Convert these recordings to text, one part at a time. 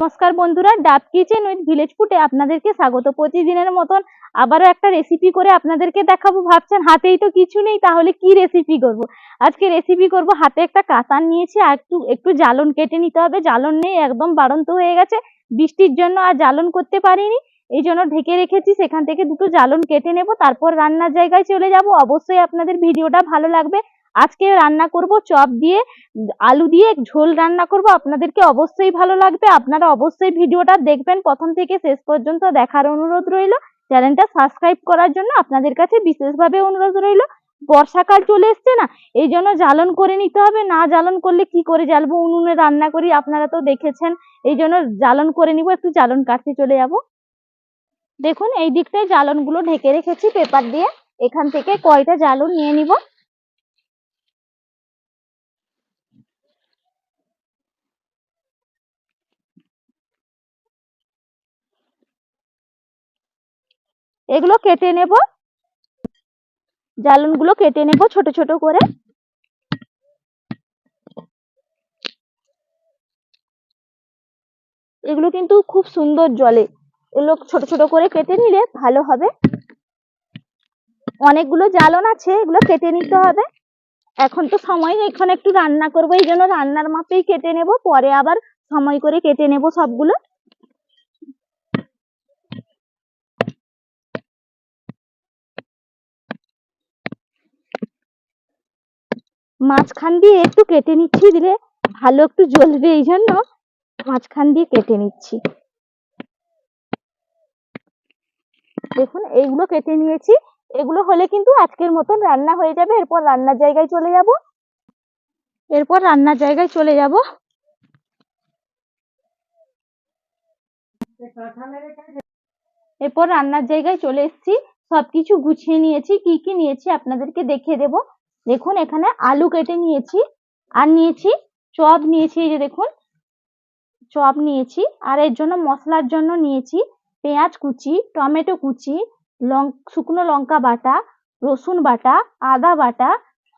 নমস্কার বন্ধুরা, ডাব কিচেন উইথ ভিলেজ ফুটে আপনাদেরকে স্বাগত। প্রতিদিনের মতন আবারও একটা রেসিপি করে আপনাদেরকে দেখাবো। ভাবছেন হাতেই তো কিছু নেই, তাহলে কি রেসিপি করব? আজকে রেসিপি করব, হাতে একটা কাতান নিয়েছি, আর একটু একটু জ্বালন কেটে নিতে হবে। জ্বালন নেই, একদম বাড়ন্ত হয়ে গেছে। বৃষ্টির জন্য আর জ্বালন করতে পারিনি। এই জন্য ঢেকে রেখেছি, সেখান থেকে দুটো জ্বালন কেটে নেব, তারপর রান্নার জায়গায় চলে যাব। অবশ্যই আপনাদের ভিডিওটা ভালো লাগবে। আজকে রান্না করব চপ দিয়ে, আলু দিয়ে, ঝোল রান্না করব। আপনাদেরকে অবশ্যই ভালো লাগবে। আপনারা অবশ্যই ভিডিওটা দেখবেন। প্রথম থেকে শেষ পর্যন্ত দেখার অনুরোধ রইল। চ্যানেলটা সাবস্ক্রাইব করার জন্য আপনাদের কাছে বিশেষভাবে অনুরোধ রইল। বর্ষাকাল চলে এসছে না, এই জন্য জ্বালন করে নিতে হবে। না জ্বালন করলে কি করে জ্বালবো? উনুনে রান্না করি, আপনারা তো দেখেছেন। এই জন্য জ্বালন করে নিব, একটু জ্বালন কাটতে চলে যাব। দেখুন, এই দিকটায় জ্বালনগুলো ঢেকে রেখেছি পেপার দিয়ে। এখান থেকে কয়টা জ্বালন নিয়ে নিব? এগুলো কেটে নেব। জ্বালনগুলো কেটে নেব ছোট ছোট করে। এগুলো কিন্তু খুব সুন্দর জলে। এগুলো ছোট ছোট করে কেটে নিলে ভালো হবে। অনেকগুলো জ্বালন আছে, এগুলো কেটে নিতে হবে। এখন তো সময় নেই, এখন একটু রান্না করব, এই জন্য রান্নার মাপেই কেটে নেব, পরে আবার সময় করে কেটে নেব সবগুলো। মাঝখান দিয়ে একটু কেটে নিচ্ছি, দিলে ভালো একটু জ্বলবে, এই জন্য মাঝখান দিয়ে কেটে নিচ্ছি। দেখুন, এইগুলো কেটে নিয়েছি। এগুলো হলে কিন্তু আজকের মতন রান্না হয়ে যাবে। এরপর রান্নার জায়গায় চলে যাব। এরপর রান্নার জায়গায় চলে যাব। এরপর রান্নার জায়গায় চলে এসেছি। সবকিছু গুছিয়ে নিয়েছি। কি কি নিয়েছি আপনাদেরকে দেখিয়ে দেব। দেখুন, এখানে আলু কেটে নিয়েছি। আর নিয়েছি চপ নিয়েছি, এই যে দেখুন। চপ নিয়েছি। আর এর জন্য মশলার জন্য নিয়েছি পেঁয়াজ কুচি, টমেটো কুচি, লং, শুকনো লঙ্কা বাটা, রসুন বাটা, আদা বাটা,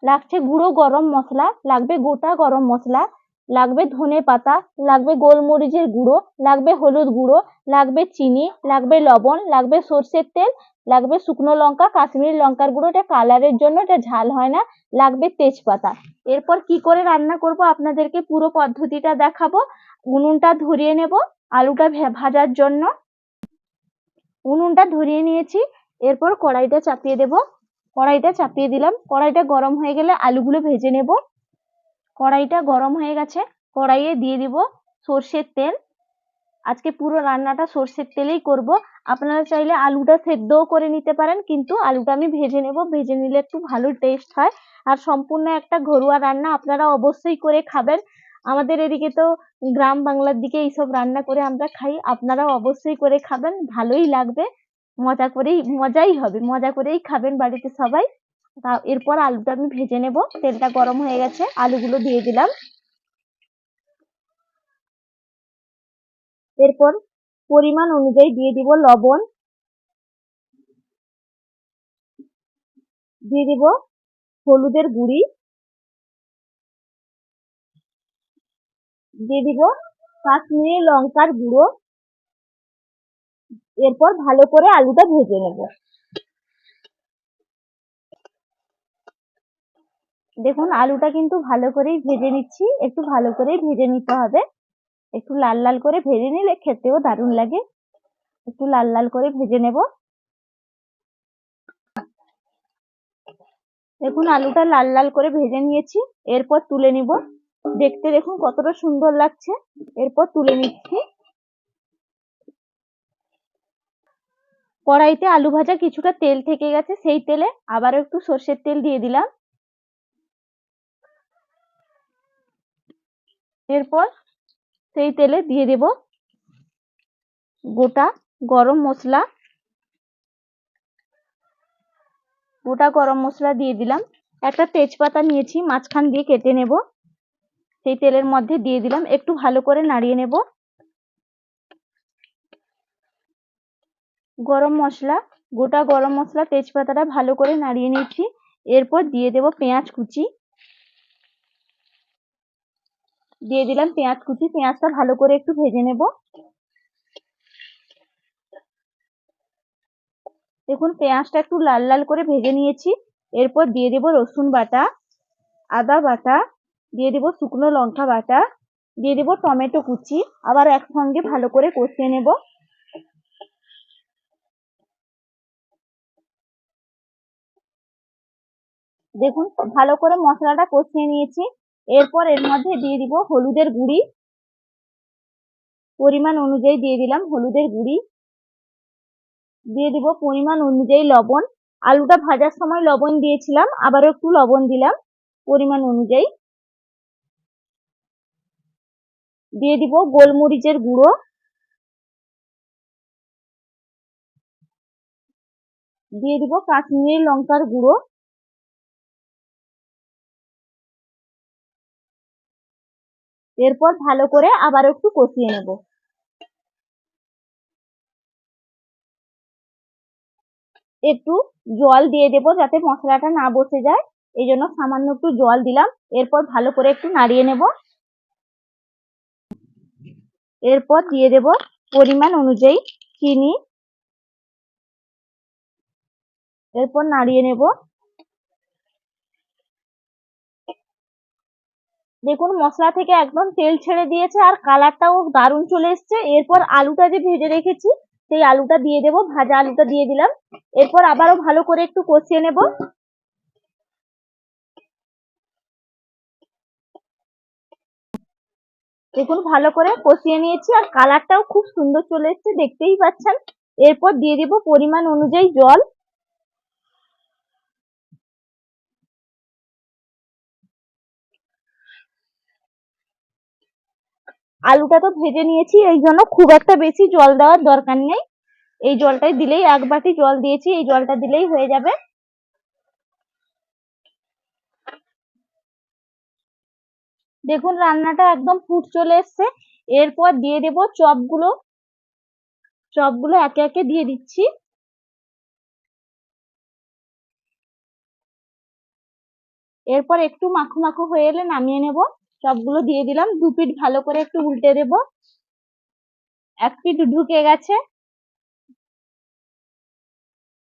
লাগছে গুঁড়ো গরম মশলা, লাগবে গোটা গরম মশলা, লাগবে ধনে পাতা, লাগবে গোলমরিচের গুঁড়ো, লাগবে হলুদ গুঁড়ো, লাগবে চিনি, লাগবে লবণ, লাগবে সর্ষের তেল, লাগবে শুকনো লঙ্কা, কাশ্মীরি লঙ্কার গুঁড়ো, এটা কালারের জন্য এটা ঝাল হয় না, লাগবে তেজপাতা। এরপর কি করে রান্না করব আপনাদেরকে পুরো পদ্ধতিটা দেখাবো, উনুনটা ধরিয়ে নেব, আলুটা ভাজার জন্য। উনুনটা ধরিয়ে নিয়েছি, এরপর কড়াইটা চাপিয়ে দেব। কড়াইটা চাপিয়ে দিলাম। কড়াইটা গরম হয়ে গেলে আলুগুলো ভেজে নেব। কড়াইটা গরম হয়ে গেছে। কড়াইয়ে দিয়ে দিব সর্ষের তেল। আজকে পুরো রান্নাটা সর্ষের তেলেই করব। আপনারা চাইলে আলুটা সেদ্ধও করে নিতে পারেন, কিন্তু আলুটা আমি ভেজে নেব। ভেজে নিলে একটু ভালো টেস্ট হয়। আর সম্পূর্ণ একটা ঘরোয়া রান্না আপনারা অবশ্যই করে খাবেন। আমাদের এদিকে তো গ্রাম বাংলার দিকে এইসব রান্না করে আমরা খাই। আপনারাও অবশ্যই করে খাবেন, ভালোই লাগবে। মজা করেই, মজাই হবে, মজা করেই খাবেন বাড়িতে সবাই। তা এরপর আলুটা আমি ভেজে নেব। তেলটা গরম হয়ে গেছে, আলুগুলো দিয়ে দিলাম। এরপর পরিমাণ অনুযায়ী দিয়ে দিব লবণ। দিয়ে দিব হলুদের গুঁড়ি। দিয়ে দিব। কাশ্মীরি লঙ্কার গুঁড়ো। এরপর ভালো করে আলুটা ভেজে নেব। দেখুন, আলুটা কিন্তু ভালো করেই ভেজে নিচ্ছি। একটু ভালো করেই ভেজে নিতে হবে। একটু লাল লাল করে ভেজে নিলে খেতেও দারুণ লাগে। একটু লাল লাল করে ভেজে নেব। দেখুন, আলুটা লাল লাল করে ভেজে নিয়েছি। এরপর তুলে নিব। দেখতে দেখুন কতটা সুন্দর লাগছে। এরপর তুলে নিচ্ছি। কড়াইতে আলু ভাজা কিছুটা তেল থেকে গেছে, সেই তেলে আবারও একটু সর্ষের তেল দিয়ে দিলাম। এরপর সেই তেলে দিয়ে দেব গোটা গরম মশলা। গোটা গরম মশলা দিয়ে দিলাম। একটা তেজপাতা নিয়েছি, মাঝখান দিয়ে কেটে নেব। সেই তেলের মধ্যে দিয়ে দিলাম। একটু ভালো করে নাড়িয়ে নেব। গরম মশলা, গোটা গরম মশলা তেজপাতাটা ভালো করে নাড়িয়ে নিচ্ছি এরপর দিয়ে দেব পেঁয়াজ কুচি। দিয়ে দিলাম পেঁয়াজ কুচি। পেঁয়াজটা ভালো করে একটু ভেজে নেব। দেখুন, পেঁয়াজটা একটু লাল লাল করে ভেজে নিয়েছি। এরপর দিয়ে দেব রসুন বাটা, আদা বাটা দিয়ে দেব শুকনো লঙ্কা বাটা, দিয়ে দেব টমেটো কুচি, আবার একসঙ্গে ভালো করে কষিয়ে নেব। দেখুন, ভালো করে মশলাটা কষিয়ে নিয়েছি। এরপর এর মধ্যে দিয়ে দিব হলুদের গুঁড়ি। পরিমাণ অনুযায়ী দিয়ে দিলাম হলুদের গুঁড়ি। দিয়ে দিব পরিমাণ অনুযায়ী লবণ। আলুটা ভাজার সময় লবণ দিয়েছিলাম, আবারও একটু লবণ দিলাম পরিমাণ অনুযায়ী। দিয়ে দিব গোলমরিচের গুঁড়ো। দিয়ে দিব কাশ্মীরি লঙ্কার গুঁড়ো। এরপর ভালো করে আবার একটু কষিয়ে নেব। একটু জল দিয়ে দেব যাতে মশলাটা না বসে যায়। এই জন্য সামান্য একটু জল দিলাম। এরপর ভালো করে একটু নাড়িয়ে নেব। এরপর দিয়ে দেব পরিমাণ অনুযায়ী চিনি। এরপর নাড়িয়ে নেব। দেখুন, মশলা থেকে একদম তেল ছেড়ে দিয়েছে আর কালারটাও দারুণ চলে এসছে। এরপর আলুটা যে ভেজে রেখেছি, সেই আলুটা দিয়ে দেব। ভাজা আলুটা দিয়ে দিলাম। এরপর আবারও ভালো করে একটু কষিয়ে নেব। দেখুন ভালো করে কষিয়ে নিয়েছি আর কালারটাও খুব সুন্দর চলে এসছে, দেখতেই পাচ্ছেন। এরপর দিয়ে দিব পরিমাণ অনুযায়ী জল। আলুটা তো ভেজে নিয়েছি, এই জন্য খুব একটা বেশি জল দেওয়ার দরকার নেই। এই জলটাই দিলেই এক বাটি জল দিয়েছি, এই জলটা দিলেই হয়ে যাবে। দেখুন, রান্নাটা একদম ফুট চলে এসছে। এরপর দিয়ে দেব চপগুলো। চপগুলো একে একে দিয়ে দিচ্ছি। এরপর একটু মাখো মাখো হয়ে এলে নামিয়ে নেব। চপগুলো দিয়ে দিলাম। দু পিঠ ভালো করে একটু উল্টে দেব। এক পিঠ ঢুকে গেছে।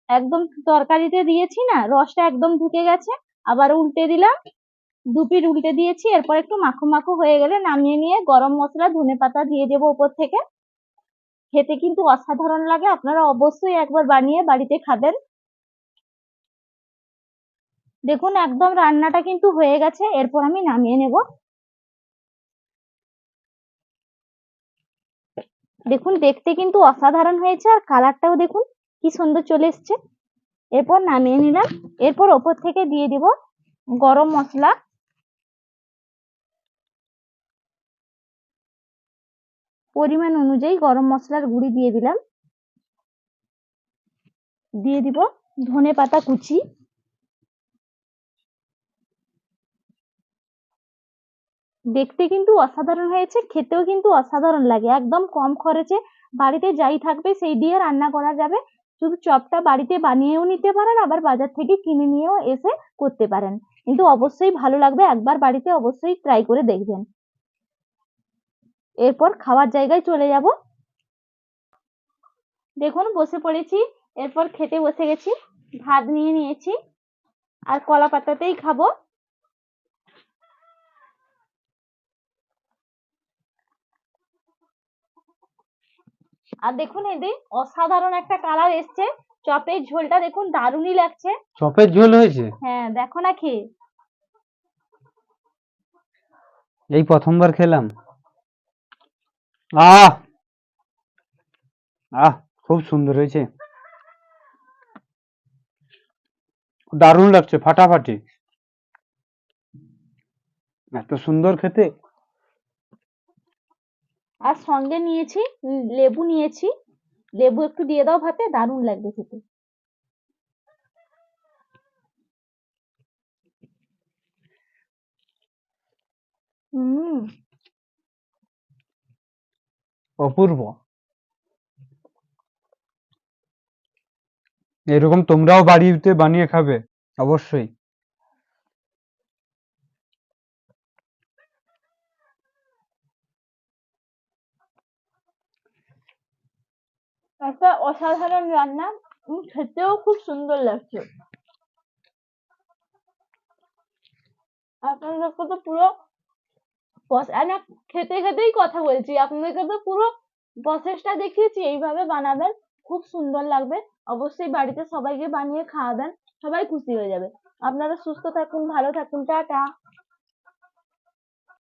একদম তরকারিতে দিয়েছি না, রসটা একদম ঢুকে গেছে। আবার উল্টে দিলাম। দু পিঠ উল্টে দিয়েছি, এরপর একটু মাখো মাখো হয়ে গেলে নামিয়ে নিয়ে গরম মশলা, ধনে পাতা দিয়ে দেবো ওপর থেকে। খেতে কিন্তু অসাধারণ লাগে, আপনারা অবশ্যই একবার বানিয়ে বাড়িতে খাবেন। দেখুন, একদম রান্নাটা কিন্তু হয়ে গেছে, এরপর আমি নামিয়ে নেব। দেখুন, দেখতে কিন্তু অসাধারণ হয়েছে, আর কালারটাও দেখুন, কি সুন্দর চলে এসছে। এরপর নামিয়ে নিলাম, এরপর ওপর থেকে দিয়ে দিব গরম মশলা। পরিমাণ অনুযায়ী গরম মশলার গুঁড়ি দিয়ে দিলাম। দিয়ে দিব ধনে পাতা কুচি। দেখতে কিন্তু অসাধারণ হয়েছে, খেতেও কিন্তু অসাধারণ লাগে, একদম কম খরচে বাড়িতে যাই থাকবে সেই দিয়ে রান্না করা যাবে। শুধু চপটা বাড়িতে বানিয়েও নিতে পারেন, আবার বাজার থেকে কিনে নিয়েও এসে করতে পারেন। কিন্তু অবশ্যই ভালো লাগবে, একবার বাড়িতে অবশ্যই ট্রাই করে দেখবেন। এরপর খাওয়ার জায়গায় চলে যাব। দেখুন বসে পড়েছি। এরপর খেতে বসে গেছি। ভাত নিয়ে নিয়েছি। আর কলা পাতাতেই খাব। আর দেখুন এদের অসাধারণ একটা কালার এসছে। চপের ঝোলটা দেখুন দারুণই লাগছে। চপের ঝোল হয়েছে? হ্যাঁ দেখো না খেয়ে। এই প্রথমবার খেলাম। আহ! আহ, খুব সুন্দর হয়েছে। দারুণ লাগছে, ফাটাফাটি। এত সুন্দর খেতে। আর সঙ্গে নিয়েছি লেবু নিয়েছি। লেবু একটু দিয়ে দাও ভাতে, দারুণ লাগবে খেতে। অপূর্ব। এরকম তোমরাও বাড়িতে বানিয়ে খাবে, অবশ্যই। একটা অসাধারণ রান্না খেতেও খুব সুন্দর লাগছে। আপনাদেরকে তো পুরো খেতে খেতেই কথা বলছি। আপনাদেরকে তো পুরো প্রসেসটা দেখিয়েছি, এইভাবে বানাবেন, খুব সুন্দর লাগবে। অবশ্যই বাড়িতে সবাইকে বানিয়ে খাওয়াবেন, সবাই খুশি হয়ে যাবে। আপনারা সুস্থ থাকুন, ভালো থাকুন, টাটা।